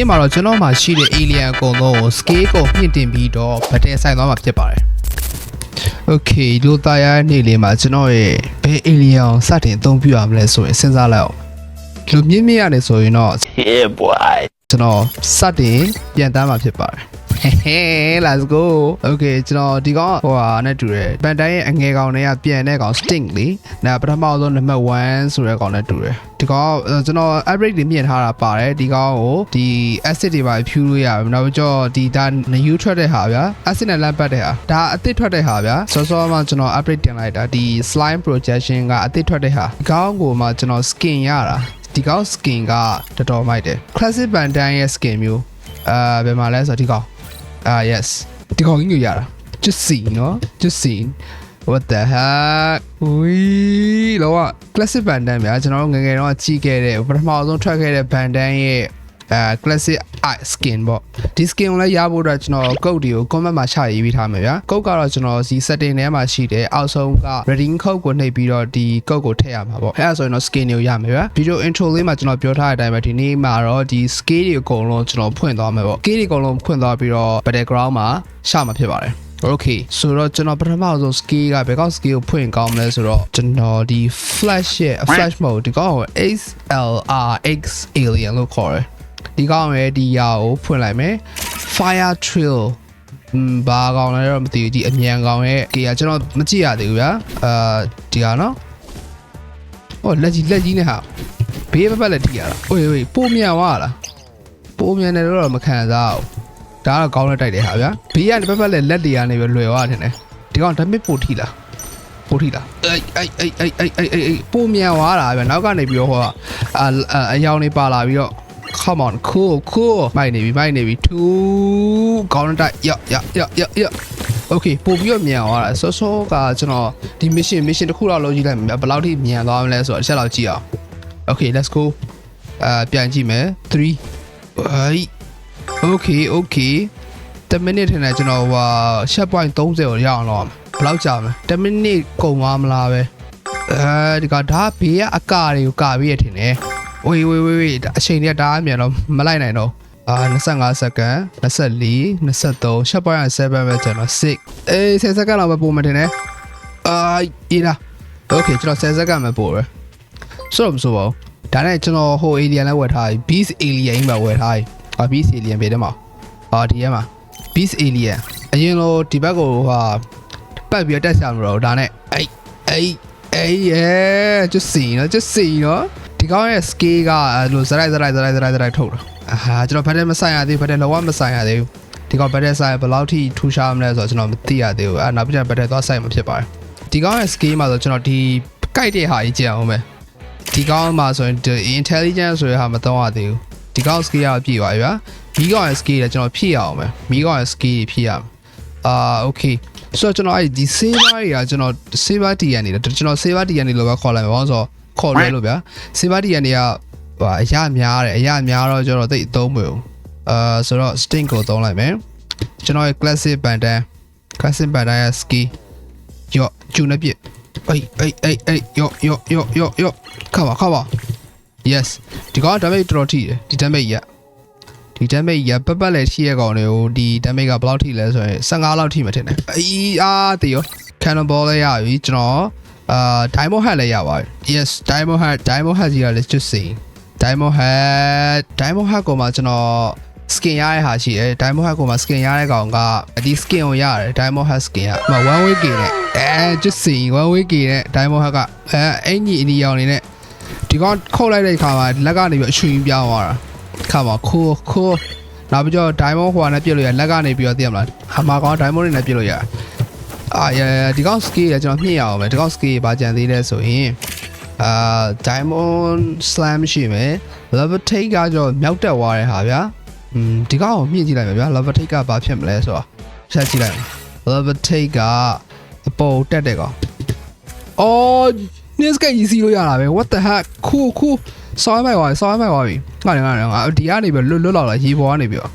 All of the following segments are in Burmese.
နေ့မှာတော့ကျွန်တော်မှာရှိတဲ့ alien အကုန်လုံးကို scale ကိုမြင့်တင်ပြီးတော့ဗတဲဆိုင်သွားမှာဖြစ်ပါတယ် Okay လူသားရနေ့လေးမှာကျွန်တော်ရဲ့ဘယ် alien ကိုစတင်အသုံးပြုရမလဲဆိုရင်စဉ်းစားလိုက်အောင်လူမြင့်မြင့်ရတယ်ဆိုရင်တော့ Yeah, boy. ကျွန်တော်စတင်ပြန်တမ်းမှာဖြစ်ပါတယ် Let's go Okay ကျွန်တော်ဒီကောင်ကဟိုဟာနဲ့တူတယ်ပန်တိုင်းရဲ့အငယ်ကောင်တွေကပြန်တဲ့ကောင် stink လေနာပထမဆုံးနံပါတ်1ဆိုတဲ့ကောင်နဲ့တူတယ်ဒီကောင်ကကျွန်တော် upgrade တွေမြင့်ထားတာပါတယ်ဒီကောင်ကိုဒီ acid တွေပါဖြူလို့ရတယ်နောက်ကျော်ဒီဒါ new ထွက်တဲ့ဟာဗျာ acid နဲ့လမ်းပတ်တဲ့ဟာဒါအသစ်ထွက်တဲ့ဟာဗျာစောစောမှကျွန်တော် upgrade တင်လိုက်တာဒီ slime projection ကအသစ်ထွက်တဲ့ဟာဒီကောင်ကိုမှကျွန်တော် skin ရတာဒီကောင် skin ကတော်တော်မိုက်တယ် classic bandai ရဲ့ skin မျိုးအာဘယ်မှာလဲဆိုတော့ဒီကောင် Ah yes ဒီကောင်ကြီးကိုရတာ just see နော် just see what the heck ဝီလောက classic bandai များကျွန်တော်တို့ငယ်ငယ်တော့ကြီးခဲ့တဲ့ပထမဆုံးထွက်ခဲ့တဲ့ bandai ရဲ့ အဲ classic eye skin ပေါ့ဒီ skin ကိုလည်းရဖို့အတွက်ကျွန်တော် code တွေကို comment မှာချရေးပေးထားမယ်ဗျာ code ကတော့ကျွန်တော်ဒီ setting ထဲမှာရှိတယ်အောက်ဆုံးက reading code ကိုနှိပ်ပြီးတော့ဒီ code ကိုထည့်ရမှာပေါ့အဲဒါဆိုရင်တော့ skin တွေကိုရမယ်ဗျာ video intro လေးမှာကျွန်တော်ပြောထားတဲ့အတိုင်းပဲဒီနေ့မှာတော့ဒီ scale တွေအကုန်လုံးကျွန်တော်ဖွင့်သွားမယ်ပေါ့ scale တွေအကုန်လုံးဖွင့်သွားပြီးတော့ background မှာရှာမှာဖြစ်ပါတယ် Okay ဆိုတော့ကျွန်တော်ပထမဆုံး scale ကဘယ်ကောက် scale ကိုဖွင့်ကောင်းမလဲဆိုတော့ကျွန်တော်ဒီ flash ရဲ့ flash mode ဒီကောက်ကို XLRX alien လို့ခေါ်တယ် ဒီကောက်ရဲ့ဒီရာကိုဖွင့်လိုက်မယ် fire trail อืมဘာကောင်လဲတော့မသိဘူးဒီအမြန်ကောင်ရဲ့ကေကကျွန်တော်မကြည့်ရသေးဘူးဗျာအာဒီကနော်ဟောလက်ကြီးလက်ကြီးနဲ့ဟာဘေးဘက်ဘက်လက်ထိရတာဝေးဝေးပိုးမြန်သွားလားပိုးမြန်တယ်တော့မခံစားဘူးဒါကတော့ကောင်းတဲ့တိုက်တယ်ဟာဗျာဘေးကနေဘက်ဘက်လက်လက်တွေကနေပဲလွယ်သွားတယ်နဲ့ဒီကောင်ဓာတ်မစ်ပို့ထိလားပို့ထိလားအိုက်အိုက်အိုက်အိုက်အိုက်အိုက်အိုက်ပိုးမြန်သွားတာဗျာနောက်ကနေပြီးတော့ဟောအာအယောင်နေပါလာပြီးတော့ come on cool cool မိုက်နေပြီမိုက်နေပြီ2ကောင်းတဲ့ရရရရရ okay ပို့ပြီးတော့မြန်သွားတာဆောဆောကကျွန်တော်ဒီ mission mission တစ်ခုတော့လုပ်ကြည့်လိုက်မယ်ဘယ်လောက်ထိမြန်သွားမလဲဆိုတော့တစ်ချက်လောက်ကြည့်အောင် okay let's go အာပြန်ကြည့်မယ်3ဟို okay okay 10 minute ထင်တယ်ကျွန်တော်ဟို shot point 30ကိုရအောင်လောက်အောင်ဘယ်လောက်ကြာမလဲ10 minute ကုန်သွားမလားပဲအဲဒီကဒါဘေးကအကာတွေကိုကာပြီးရထင်တယ် ဝေးဝေးဝေးဝေးအချိန်တွေကဒါအမြန်တော့မလိုက်နိုင်တော့အာ25စက္ကန့်24 23 shot point 7ပဲကျွန်တော်6အေး10စက္ကန့်လောက်ပဲပုံမတင်နဲ့အာအေးလား okay ကျွန်တော်10စက္ကန့်ပဲပို့ရယ်ဆိုတော့မဆိုပါဘူးဒါနဲ့ကျွန်တော်ဟို alien လည်းဝယ်ထားပြီ beast alien ပဲဝယ်ထားပြီအာ beast alien ပဲတဲ့မှာအာဒီထဲမှာ beast alien အရင်လိုဒီဘက်ကိုဟာပတ်ပြီးတော့တက်ချင်မလို့ဒါနဲ့အေးအေးအေး yeah just see နော် just see နော်ဒီ ကောင်းရဲ့ scale ကအဲ့လိုဇရိုက်ဇရိုက်ဇရိုက်ဇရိုက်ဇရိုက်ထုတ်တာအာကျွန်တော်ဘက်ထဲမဆိုင်ရသေးဘူးဘက်ထဲလောကမဆိုင်ရသေးဘူးဒီကောင်ဘက်ထဲဆိုင်ဘယ်လောက်ထိထူရှားမလဲဆိုတော့ကျွန်တော်မသိရသေးဘူးအဲ့နောက်ပြတဲ့ဘက်ထဲသွားဆိုင်မှာဖြစ်ပါတယ်ဒီကောင်းရဲ့ scale မှာဆိုကျွန်တော်ဒီကြိုက်တဲ့ဟာကြီးကြည့်အောင်မယ်ဒီကောင်းမှာဆိုရင်ဒီ intelligence ဆိုတဲ့ဟာမသုံးရသေးဘူးဒီကောင်း scale ကပြည့်ပါပြီဗျာမီးကောင်ရဲ့ scale လည်းကျွန်တော်ဖြည့်ရအောင်မယ်မီးကောင်ရဲ့ scale ဖြည့်ရမယ်အာ okay ဆိုတော့ကျွန်တော်အဲ့ဒီ saver တွေကကျွန်တော် saver TN နေတယ်ကျွန်တော် saver TN နေလို့ပဲခေါ်လိုက်မှာဘာလို့ဆိုတော့ ခေါ်ရဲလို့ဗျာ saver TN တွေကဟိုအရများတယ်အရများတော့ကျွန်တော်သိအသုံးမဘူးအာဆိုတော့ string ကိုသုံးလိုက်မယ်ကျွန်တော်ရဲ့ classic bandan classic bandan ရဲ့ ski ယော့ကျူနေပြအေးအေးအေးအေးယော့ယော့ယော့ယော့ယော့ခါပါခါပါ yes ဒီကောင် damage တော်တော်ထိတယ်ဒီ damage ရဒီ damage ရပတ်ပတ်လဲရှိရကောင်တွေကိုဒီ damage ကဘယ်လောက်ထိလဲဆိုရင်15လောက်ထိမှထင်တယ်အေးအားတေရော cannonball လည်းရပြီကျွန်တော် အာ diamond hat လည်းရပါပြီ yes diamond hat diamond hat ကြီးကလည်း just see diamond hat diamond hat ကိုမှကျွန်တော် skin ရတဲ့ဟာရှိတယ် diamond hat ကိုမှ skin ရတဲ့ကောင်ကဒီ skin ကိုရတယ် diamond hat skin ကဟို one way ကေနဲ့အဲ just see one way ကေနဲ့ diamond hat ကအဲအင်ကြီးအနီရောင်နေနဲ့ဒီကောင်ခုတ်လိုက်တဲ့ခါမှာလက်ကနေပြီးအချွင်ပြောင်းသွားတာခါမှာခိုးခိုးနောက်ပြီးတော့ diamond ဟိုကနေပြစ်လို့ရလက်ကနေပြီးတော့သိရမလားဟာမှာကောင် diamond တွေနဲ့ပြစ်လို့ရ အာရဒီကောင် skill ရကျွန်တော်မြင့်ရအောင်မယ်ဒီကောင် skill ဘာကြံသေးလဲဆိုရင်အာ diamond slam ရှိမယ် levitate ကကြောမြောက်တက်သွားတဲ့ဟာဗျာอืมဒီကောင်ကိုမြင့်ကြည့်လိုက်မယ်ဗျာ levitate ကဘာဖြစ်မလဲဆိုတော့ဆက်ကြည့်လိုက် levitate ကအပေါ်တက်တဲ့ကောင်အော် news ကကြီးစီလို့ရတာပဲ what the heck cool cool ဆောင်းမိုက်သွားပြီဆောင်းမိုက်သွားပြီငါလည်းငါလည်းငါဒီကနေပြီးလွတ်လွတ်လောက်လာရေပေါ်ကနေပြီးတော့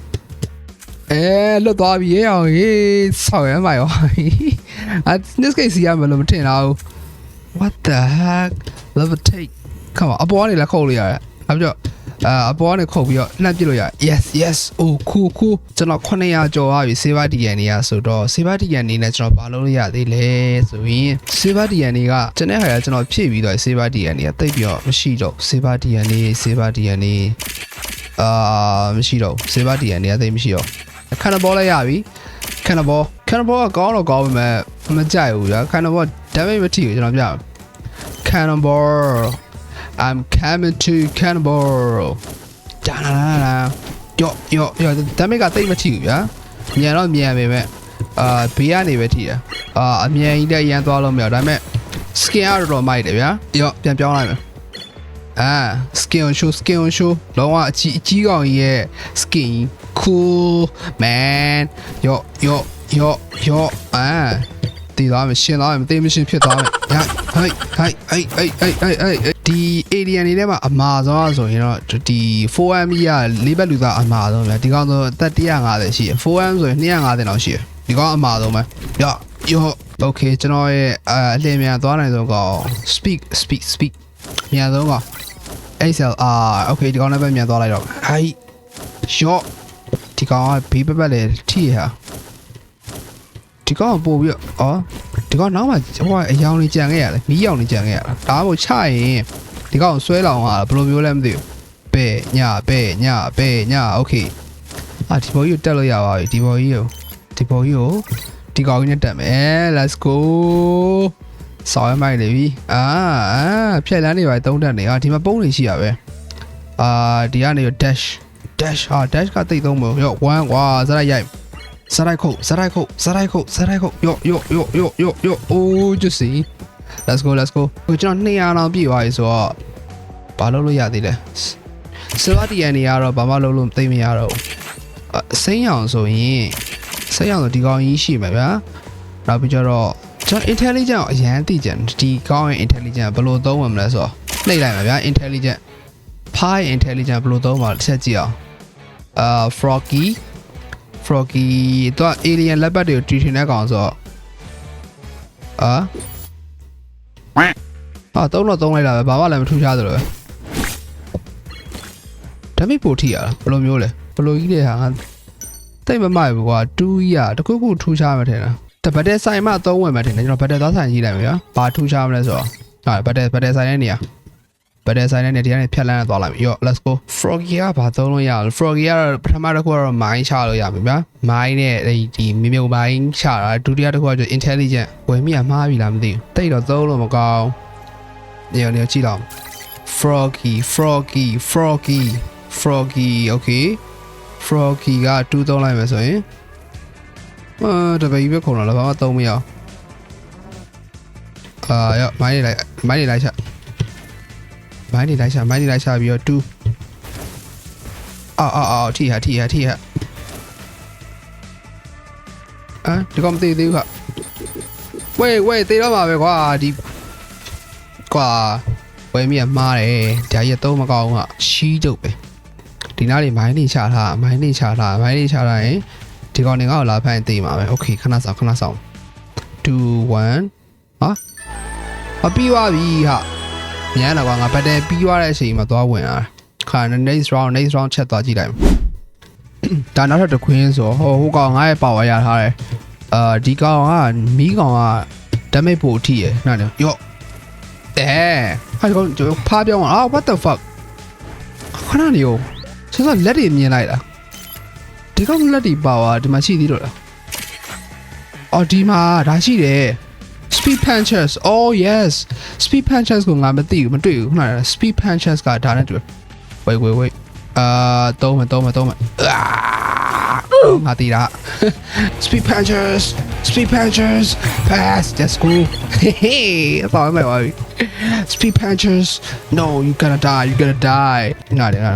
အဲလွတ်သွားပြီရေအောင်ဟေးဆောင်းရမ်းမိုက်သွားပြီ အ news ကစီရမယ်လို့မထင်တော့ what the heck levitate come on အပေါ်ကနေလက်ခုပ်လို့ရတယ်အဲ့ပြီးတော့အာအပေါ်ကနေခုတ်ပြီးတော့လှမ်းပစ်လို့ရ yes yes oh cool cool ကျွန်တော်900ကျော်သွားပြီ Saber DN နေရဆိုတော့ Saber DN နေနဲ့ကျွန်တော်ဘာလုပ်လို့ရသေးလဲဆိုရင် Saber DN နေကကျွန်တဲ့ဟာကကျွန်တော်ဖြည့်ပြီးတော့ Saber DN နေကတိတ်ပြီးတော့မရှိတော့ Saber DN နေ Saber DN နေအာမရှိတော့ Saber DN နေကတိတ်မရှိတော့ခဏဘောလိုက်ရပြီခဏဘော ခဏဘောကကောင်းတော့ကောင်းပေမဲ့မကြိုက်ဘူးကြာခဏဘော damage မထိဘူးကျွန်တော်ပြမယ် Cannonball I'm coming to Cannonball ဒါလာလာလာယော့ယော့ယော့ဒါမေကတိတ်မထိဘူးဗျာမြန်တော့မြန်ပေမဲ့အာဘေးကနေပဲထိတာအာအမြန်ကြီးတက်ရန်သွားလို့မရဘူးဒါပေမဲ့ skin ကတော့တော့မိုက်တယ်ဗျာယော့ပြန်ပြောင်းလိုက်မယ်အာ skin on show skin on show လုံးဝအကြီးအကြီးကောင်ကြီးရဲ့ skin cool man ယော့ယော့ ယော့ယော့အာတည်သွားမယ်ရှင်းသွားမယ်မသိမရှင်းဖြစ်သွားမယ်ညာဟိုက်ဟိုက်ဟိုက်ဟိုက်ဟိုက်ဟိုက်ဟိုက်ဒီ alien နေထဲမှာအမာဆုံးဆိုရင်တော့ဒီ 4M ကြီးကလေးဘက်လူသားအမာဆုံးဗျာဒီကောင်ဆိုအသက်150ရှိရ 4M ဆိုရင်250လောက်ရှိရဒီကောင်အမာဆုံးပဲယောယော okay ကျွန်တော်ရဲ့အအလင်းမြန်သွားနိုင်ဆုံးကောင် speak speak speak မြန်ဆုံးကောင် XLR okay ဒီကောင်လည်းပဲမြန်သွားလိုက်တော့ဟိုက်ယောဒီကောင်ကဘေးပက်ပက်လေထိရဟာ ဒီကောင်ကပို့ပြီးတော့အော်ဒီကောင်နောက်မှဟိုကအယောင်လေးကြံခဲ့ရတယ်မီးယောင်လေးကြံခဲ့ရတာဒါမှမဟုတ်ချရင်ဒီကောင်ဆွဲလောင်ဟာဘယ်လိုမျိုးလဲမသိဘူးပဲ့ညပဲ့ညပဲ့ည okay အာဒီဘောကြီးကိုတက်လို့ရပါပြီဒီဘောကြီးကိုဒီဘောကြီးကိုဒီကောင်ကြီးနဲ့တက်မယ် let's go ဆောင်းရမိုက်လေပြီအာအာဖြက်လန်းနေပါသုံးတက်နေอ่ะဒီမှာပုံးနေရှိရပဲအာဒီကနေ dash dash ဟာ dash ကတိတ်သုံးမလို့ရော1ကွာစရိုက်ရိုက် စရိုက်ခုတ်စရိုက်ခုတ်စရိုက်ခုတ်စရိုက်ခုတ်ယောယောယောယောယောယောအိုး just see let's go let's go ဟိုကျွန်တော်200လောက်ပြည့်သွားပြီဆိုတော့ဘာလုပ်လို့ရသေးလဲ silver tn နေရတော့ဘာမှလုပ်လို့သိမရတော့ဘူးအစိမ်းအောင်ဆိုရင်စိမ်းအောင်ဆိုဒီကောင်ကြီးရှိမှာဗျာနောက်ပြီးကြတော့ကျွန်တော် intelligent ကိုအရန်သိကြတယ်ဒီကောင်းရင် intelligent ဘယ်လိုသုံးမှမလဲဆိုတော့နှိပ်လိုက်မှာဗျာ intelligent pi intelligent ဘယ်လိုသုံးမှာလဲတစ်ချက်ကြည့်အောင်အာ froggy froggy တော့ alien လက်ပတ်တွေကိုတီထင်တဲ့ကောင်ဆိုတော့အာဟာသုံးတော့သုံးလိုက်တာပဲဘာမှလည်းမထူးခြားသလိုပဲဒါမိပို့ထိရတာဘယ်လိုမျိုးလဲဘယ်လိုကြီးလဲဟာငါတိတ်မမိုက်ဘူးကွာ2ကြီးอ่ะတခုခုထူးခြားမှထင်တာတဘတ်တဲ့ဆိုင်မှာသုံးဝင်မှထင်တယ်ကျွန်တော်ဘတ်တဲ့သွားဆိုင်ကြီးလိုက်မယ်ဗျာဘာထူးခြားမလဲဆိုတော့ဟာဘတ်တဲ့ဘတ်တဲ့ဆိုင်တဲ့နေရာ ဘတ်တဲ့ဆိုင်တဲ့နေရာဒီကနေဖြတ်လန်းသွားလိုက်ပြီရော let's go froggy ကဘာသုံးလို့ရလဲ froggy ကတော့ပထမတစ်ခုကတော့ mine ချလို့ရပြီဗျာ mine နဲ့ဒီမြေမြုပ် mine ချတာဒုတိယတစ်ခုကကျ intelligent ဝယ်မိရမှားပြီလားမသိဘူးတိတ်တော့သုံးလို့မကောင်းနေရာနေရာကြည့်တော့ froggy froggy froggy froggy okay froggy ကတူးသုံးလိုက်မယ်ဆိုရင်အာတပည့်ပဲခုံတော့လည်းဘာမှသုံးမရအောင်အာရမိုင်းနေလိုက်မိုင်းနေလိုက်ချ မိုင်းနေလိုက်ချမိုင်းနေလိုက်ချပြီးတော့တူးအော်အော်အော်ထိဟာထိဟာထိဟာအာဒီကောင်မသိသေးဘူးခဝေးဝေးသေးတော့မှာပဲကွာဒီကွာဝယ်မိရမှားတယ်ဒါကြီးသုံးမကောင်းဘူးကရှီးတုပ်ပဲ ဒီနားလေးမိုင်းနေချထားမိုင်းနေချထားမိုင်းနေချထားရင်ဒီကောင်တွေငါ့ကိုလာဖိုင်သိမှာပဲโอเคခဏဆောင်ခဏဆောင်2 1ဟာမပြီးသွားပြီဟာ ညံတော့ကွာငါဘတ်တယ်ပြီးသွားတဲ့အချိန်မှာသွားဝင်လာခါ next round next round ချက်သွားကြည့်လိုက်ဒါနောက်ထပ်တစ်ခွင်းဆိုဟိုဟိုကောင်ငါ့ရဲ့ power ရထားတယ်အာဒီကောင်ကမီးကောင်က damage ပို့ထိရယ်နားလေယော့အဲဟာဒီကောင်ကျွန်တော်ဖားပြောင်းอ่ะ what the fuck ခဏနေရောဆက်ဆက်လက်တွေမြင်လိုက်တာဒီကောင်လက်တွေပါဝါဒီမှာရှိသေးတော့လားအော်ဒီမှာဒါရှိတယ် speed punches oh yes speed punches ကိုငါမသိဘူးမတွေ့ဘူးခုနက speed punches ကဒါနဲ့တွေ့ wait wait wait အာသုံးမယ်သုံးမယ်သုံးမယ်အာငါတီးတာ speed punches speed punches pass let's go hey ပေါ့မယ်ပါပြီ speed punches no you gonna die you gonna die နားတယ်ငါ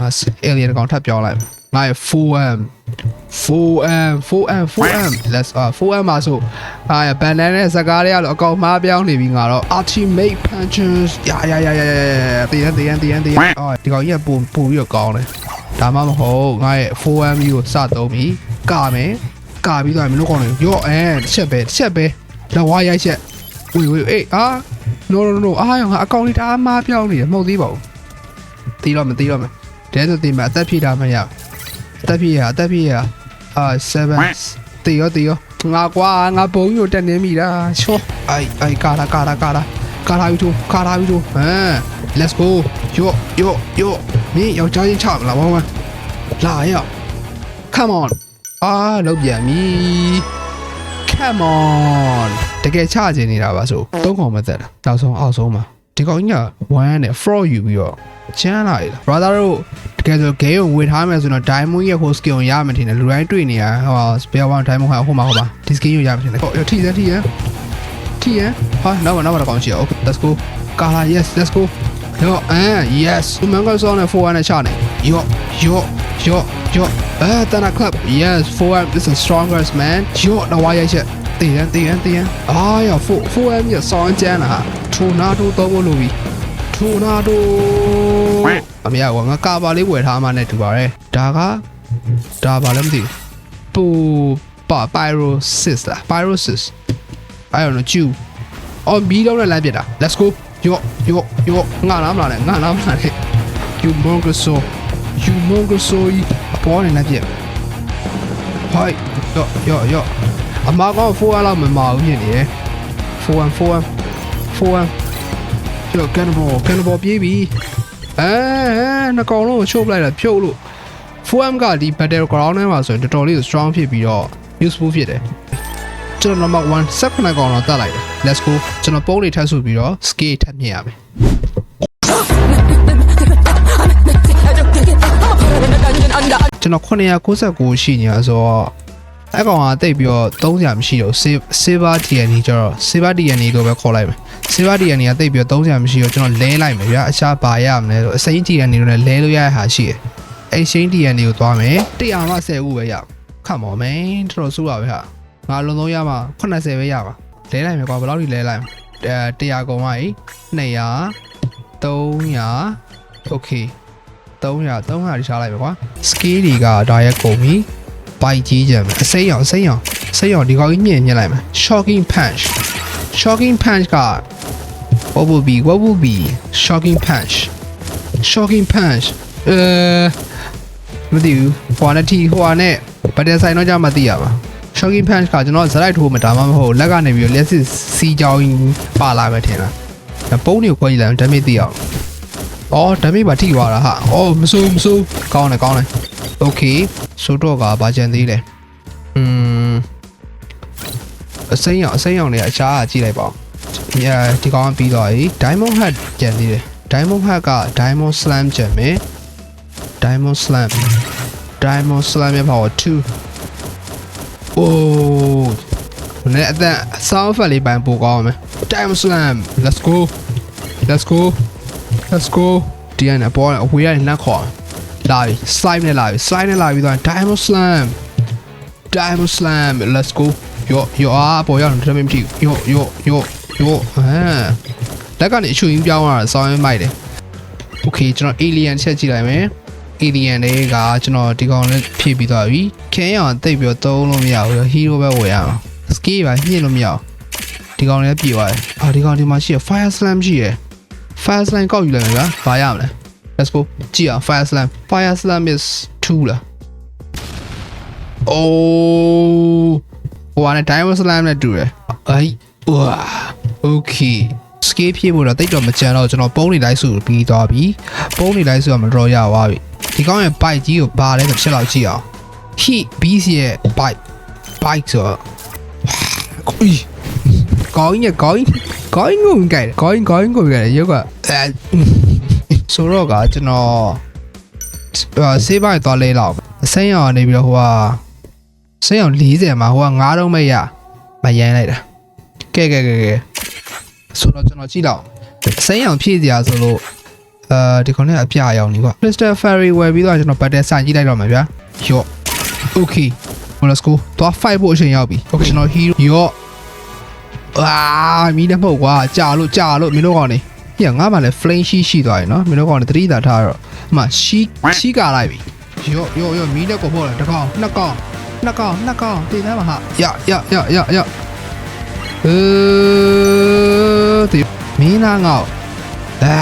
alien ကောင်ထပ်ပြောလိုက်ငါရဲ့ 4m 4m 4m 4m let's uh 4m မှာဆိုအာဘန်နန်နဲ့စကားတွေကလို့အကောင်မှားပြောင်းနေပြီငါတော့ ultimate punches ယာယာယာယာယာတည်ရန်တည်ရန်တည်ရန်တည်ရန်အော်ဒီကောင်ကြီးကပုံပူပြီးတော့ကောင်းတယ်ဒါမှမဟုတ်ငါရဲ့ 4m ကိုစသုံးပြီးကမယ်ကပြီးတော့မလို့ကောင်းတယ်ရော့အဲတစ်ချက်ပဲတစ်ချက်ပဲလက်ဝါးရိုက်ချက်ဝေးဝေးအေးအာ no no no အားရငါအကောင်လေးတအားမှားပြောင်းနေတယ်မဟုတ်သေးပါဘူးတီးတော့မတီးတော့မတဲဆိုတင်မှာအသက်ဖြည့်တာမရအသက်ဖြည့်ရအသက်ဖြည့်ရ အာ7တေရောတေရောငါကွာငါဘုံကြီးကိုတက်နေမိတာချောအိုင်အိုင်ကာလာကာလာကာလာကာလာယူထိုးကာလာယူထိုးဟမ် let's go ယောယောယောမင်းယောက်ျားချင်းချမလားဘောမလာရ come on အာလောက်ပြန်ပြီ come on တကယ်ချခြင်းနေတာပါဆိုသုံးခေါင်မသက်တာနောက်ဆုံးအောက်ဆုံးမှာ ဒီကောင်ကြီးက1နဲ့ fraud ယူပြီးတော့ချမ်းလာရလား brother တို့တကယ်ဆို game ကိုဝင်ထားမယ်ဆိုတော့ diamond ရဲ့ host skill ကိုရမယ်ထင်တယ်လူတိုင်းတွေ့နေရဟော spare one diamond ဟိုမှာဟိုမှာဒီ skin ကိုရမယ်ထင်တယ်ဟောထိစမ်းထိရထိရဟာနောက်မှာနောက်မှာကောင်ရှိရ okay let's go ကာလာ yes let's go ယောအမ် yes မန်ဂဆောနဲ့4နဲ့ချနေယောယောယောယောအဲတနာ club yes 4 is the strongest man ယောတော့ဝါရိုက်ချက်တည်ရန်တည်ရန်တည်ရန်အာရ4 4M ရဆောင်းကျန်းလာထိုနာတိုတော့မလို့ပြီထိုနာတိုအမေကငါကာပါလေးဝယ်ထားမှနဲ့တူပါတယ်ဒါကဒါပါလည်းမသိဘူးပူပါ pyrosis လား pyrosis I don't know ကျူအော်ဘီတော့လည်းလမ်းပြတာ let's go ယောယောယောငါနားမလားနဲ့ငါနားမလားနဲ့ you mongoso you mongoso အပေါ်နေလမ်းပြဟိုက်ယောယောယောအမကောင်4လောက်မမအောင်ဖြစ်နေတယ်4 4 4ယောကန်ဘောကန်ဘောပြေးပြီအဲနှကောင်လုံးကိုချိုးပလိုက်တာဖြုတ်လို့ 4M ကဒီ battle ground ထဲမှာဆိုရင်တော်တော်လေး strong ဖြစ်ပြီးတော့ useful ဖြစ်တယ်ကျွန်တော် number 1 set 9ကောင်တော့တတ်လိုက်တယ် let's go ကျွန်တော်ပုံးလေးထပ်စုပြီးတော့ scale ထပ်မြင့်ရမယ်ကျွန်တော်999ရှိနေတာဆိုတော့အဲ့ကောင်ကတိတ်ပြီးတော့300မရှိတော့ silver DNA ကျတော့ silver DNA လို့ပဲခေါ်လိုက်မယ် silver DNA ကတိတ်ပြီးတော့300မရှိတော့ကျွန်တော်လဲလိုက်မယ်ဗျာအခြားဘာရမလဲဆိုအစိမ်း DNA လို့လည်းလဲလို့ရတဲ့ဟာရှိတယ်အဲ့ရှိမ်း DNA ကိုသွားမယ်100မှ10ဦးပဲရခတ်မော်မင်းတော်တော်စိုးတာပဲဟာငါလုံးလုံးရမှာ80ပဲရပါ လဲလိုက်မယ်ကွာဘယ်လောက်ထိလဲလိုက်မလဲအဲ100ကုန်ပါပြီ200 300 okay 300 300ဒီချလိုက်မယ်ကွာ skill တွေကဒါရက်ကုန်ပြီပိုက်ကြီးကြံမယ်အစိမ်းအောင်အစိမ်းအောင်အစိမ်းအောင်ဒီကောင်ကြီးမြင့်မြင့်လိုက်မယ် shocking punch shocking punch က what would be what would be shocking punch shocking punch အဲမသိဘူးဟိုနဲ့တီဟိုနဲ့ဗတ်တယ်ဆိုင်တော့ကြမသိရပါ shocking punch ကကျွန်တော်ဇက်လိုက်ထိုးမှာဒါမှမဟုတ်လက်ကနေပြီးတော့လက်စစ်စီးကြောင်းပါလာမယ်ထင်လားပုံးတွေကိုခွဲကြည့်လိုက်ဓာတ်မိသိအောင်အော်ဓာတ်မိပါထိသွားတာဟာအော်မစိုးမစိုးကောင်းတယ်ကောင်းတယ် okay ဆိုတော့ကဘာကြံသေးလဲอืมအစိမ်းရောင်အစိမ်းရောင်တွေအချားကြည့်လိုက်ပါဦးဒီကောင်ကပြီးသွားပြီ diamond hat ကြံသေးတယ် diamond hat က diamond slam ကြံမယ် diamond slam diamond slam ရဲ့ power 2 oh နဲ့အသက် sound effect လေးပိုင်းပိုကောင်းမယ် diamond slam let's go let's go let's go ဒီကနေပေါ်အဝေးကနေလှမ်းခေါ်လာပြီ slide နဲ့လာပြီ slide နဲ့လာပြီးတော့ diamond slam diamond slam let's go ယောယောအားပေါ်ရောက်တယ်မမကြည့်ယောယောယောယောဟမ်လက်ကနေအချူရင်းပြောင်းလာတာစောင်းရင်းမိုက်တယ် okay ကျွန်တော် alien ချက်ကြည့်လိုက်မယ် alien တွေကကျွန်တော်ဒီကောင်လေးဖြည့်ပြီးသွားပြီခဲရအောင်တိတ်ပြီးတော့သုံးလို့မရဘူး hero ပဲဝယ်ရအောင် skill ပါညှိလို့မရအောင်ဒီကောင်လေးပြေသွားတယ်အာဒီကောင်ဒီမှာရှိရ fire slam ရှိရ fire slam ကောက်ယူလိုက်မယ်ဗျာဘာရမလဲ let's go ကြည့်အောင် fire slam fire slam is 2လား oh ဟိုကနေ diamond slam နဲ့တူတယ်အိုင်ဝါ okay scale ဖြည့်ဖို့တော့တိတ်တော့မကြံတော့ကျွန်တော်ပုံးနေလိုက်စုပြီးသွားပြီပုံးနေလိုက်စုကမတော်ရသွားပြီ ဒီကောင်းရဲ့ bike ကြီးကိုဘာလဲဆိုချက်လောက်ကြည့်အောင် heat beast ရဲ့ bike bike ဆိုတော့ကိုကြီးကောင်းကြီးကောင်းကြီးကောင်းကြီးကိုကြိုက်တယ်ကောင်းကြီးကောင်းကြီးကိုကြိုက်တယ်ရုပ်ကအဲဆိုတော့ကကျွန်တော်ဆေးပိုင်းသွားလဲလောက်အစိမ်းရောင်နေပြီးတော့ဟိုကစိမ်းရောင်40မှာဟိုက9တော့မရမရမ်းလိုက်တာကဲကဲကဲကဲဆိုတော့ကျွန်တော်ကြည့်တော့အစိမ်းရောင်ဖြည့်စရာဆိုလို့ အဲဒီခေါင်းနဲ့အပြရောင်နေကွာ Crystal Fairy ဝယ်ပြီးတော့ကျွန်တော် battle ဆိုင်ကြည့်လိုက်တော့မှာဗျာယော့ okay let's go တော့ fight ဖို့အချိန်ရောက်ပြီ okay ကျွန်တော် hero ယော့အာမီးနဲ့မဟုတ်ကွာကြာလို့ကြာလို့မင်းတို့ကောင်နေညငါမှလည်း flame ရှိရှိသွားပြီနော်မင်းတို့ကောင်နေသတိသာထားတော့အမရှိရှိကာလိုက်ပြီယော့ယော့ယော့မီးနဲ့ကိုဖို့လားတစ်ကောင်နှစ်ကောင်နှစ်ကောင်နှစ်ကောင်တည်သားမှာဟာရရရရရအဲဒီမင်းနာငေါ့ အာ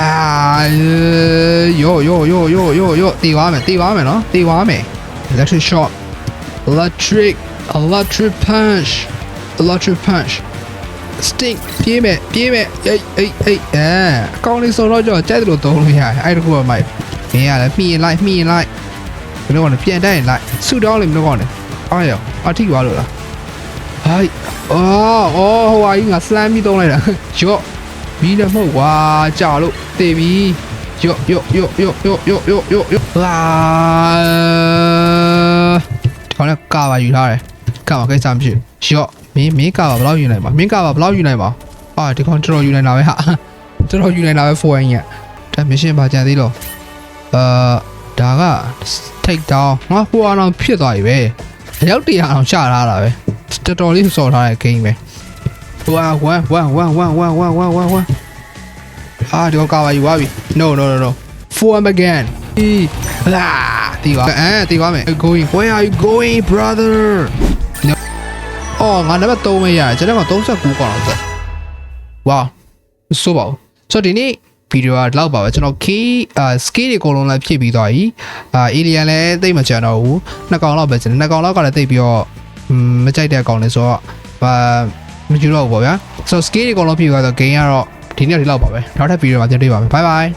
ယောယောယောယောယောယောတီးသွားမယ်တီးသွားမယ်နော်တီးသွားမယ် electric shock electric electric punch electric punch stick ပြေးမယ်ပြေးမယ်အေးအေးအေးအဲအကောင်းလေးဆိုတော့ကြောကြိုက်တယ်လို့သုံးလို့ရတယ်အဲ့ဒါကမိုက်မင်းရလဲမှီရင်လိုက်မှီရင်လိုက်ဘယ်လိုလဲပြန်တိုက်ရင်လိုက်ဆူတောင်းလေမလို့ကောင်းတယ်အားရောအထိသွားလို့လားဟိုက်အော်အော်ဟိုဟာကြီးငါ slam ပြီးသုံးလိုက်တာရော့ မီးလည်းမဟုတ်ကွာကြာလို့တေပြီရော့ရော့ရော့ရော့ရော့ရော့ရော့ရော့ရော့လာဒီကောင်လည်းကာပါယူထားတယ်ကာပါကိစ္စမရှိဘူးရော့မင်းမင်းကာပါဘယ်လောက်ယူနိုင်မှာမင်းကာပါဘယ်လောက်ယူနိုင်မှာအာဒီကောင်တော်တော်ယူနိုင်တာပဲဟာတော်တော်ယူနိုင်တာပဲ4ရင်ရဒါမရှင်ပါကြံသေးတော့အာဒါက take down ငါဟိုအောင်ဖြစ်သွားပြီပဲအရောက်တရားအောင်ရှာထားတာပဲတော်တော်လေးစော်ထားတဲ့ game ပဲ ဟို1 1 1 1 1 1 1 1 1အာဒီကောင်ကာပါယူသွားပြီ no no no no form again ဒီလာတီးပါအဲတီးပါမယ် going where are you going brother အော်ငါနံပါတ်3ပဲရတယ်ကျွန်တော်က39ကောင်းတော့ဝါဆိုပါဦးဆိုတော့ဒီနေ့ဗီဒီယိုကဒီလောက်ပါပဲကျွန်တော် key အာ skill တွေအကုန်လုံးလည်းဖြည့်ပြီးသွားပြီအာ alien လည်းသိပ်မကြံတော့ဘူးနှစ်ကောင်လောက်ပဲကျွန်တော်နှစ်ကောင်လောက်ကလည်းသိပ်ပြီးတော့မကြိုက်တဲ့ကောင်လေးဆိုတော့အာ မကြည့်တော့ဘူးပေါ့ဗျာဆိုတော့ skill တွေအကုန်လုံးဖြည့်ပြီးသွားတော့ game ကတော့ဒီနေ့ဒီလောက်ပါပဲနောက်ထပ်ဗီဒီယိုမှာပြန်တွေ့ပါမယ် bye bye